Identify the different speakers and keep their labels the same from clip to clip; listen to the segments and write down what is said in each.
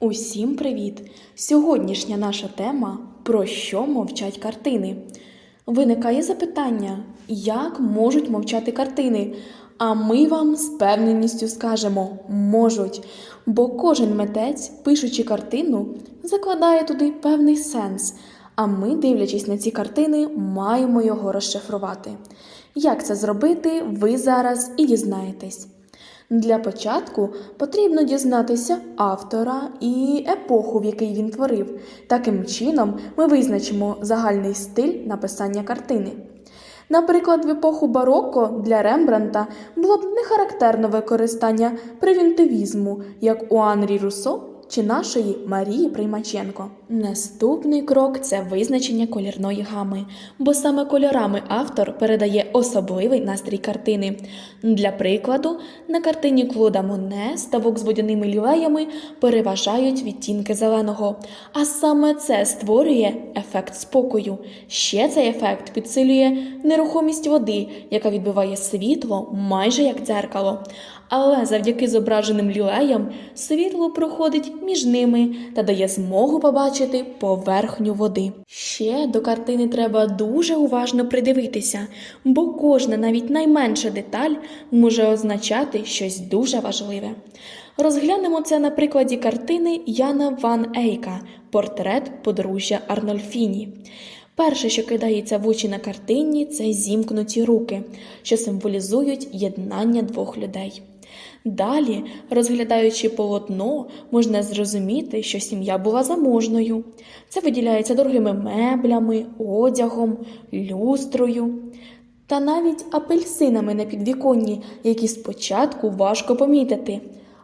Speaker 1: Усім привіт! Сьогоднішня наша тема про що мовчать картини. Виникає запитання, як можуть мовчати картини? А ми вам з певненістю скажемо можуть, бо кожен митець, пишучи картину, закладає туди певний сенс. А ми, дивлячись на ці картини, маємо його розшифрувати. Як це зробити, ви зараз і дізнаєтесь. Для початку потрібно дізнатися автора і епоху, в який він творив. Таким чином ми визначимо загальний стиль написання картини. Наприклад, в епоху бароко для Рембранта було б нехарактерне використання превентивізму, як у Анрі Руссо чи нашої Марії Приймаченко. Наступний крок це визначення колірної гами, бо саме кольорами автор передає особливий настрій картини. Для прикладу, на картині Клода Моне ставок з водяними лілеями переважають відтінки зеленого, а саме це створює ефект спокою. Ще цей ефект підсилює нерухомість води, яка відбиває світло майже як дзеркало. Але завдяки зображеним лілеям світло проходить між ними та дає змогу побачити поверхню води. Ще до картини треба дуже уважно придивитися, бо кожна, навіть найменша деталь може означати щось дуже важливе. Розглянемо це на прикладі картини Яна Ван Ейка Портрет подружжя Арнольфіні. Перше, що кидається в очі на картині, це зімкнуті руки, що символізують єднання двох людей. Далі, розглядаючи полотно, можна зрозуміти, що сім'я була заможною. Це виділяється дорогими меблями, одягом, люстрою та навіть апельсинами на підвіконні, які спочатку важко помітити,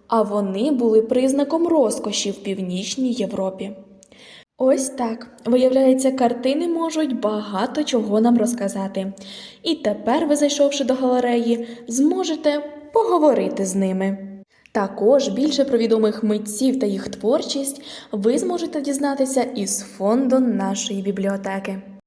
Speaker 1: а вони були признаком розкоші в північній Європі. Ось так. Виявляється, картини можуть багато чого нам розказати. І тепер, ви зайшовши до галереї, зможете поговорити з ними. Також більше про відомих митців та їх творчість ви зможете дізнатися із фонду нашої бібліотеки.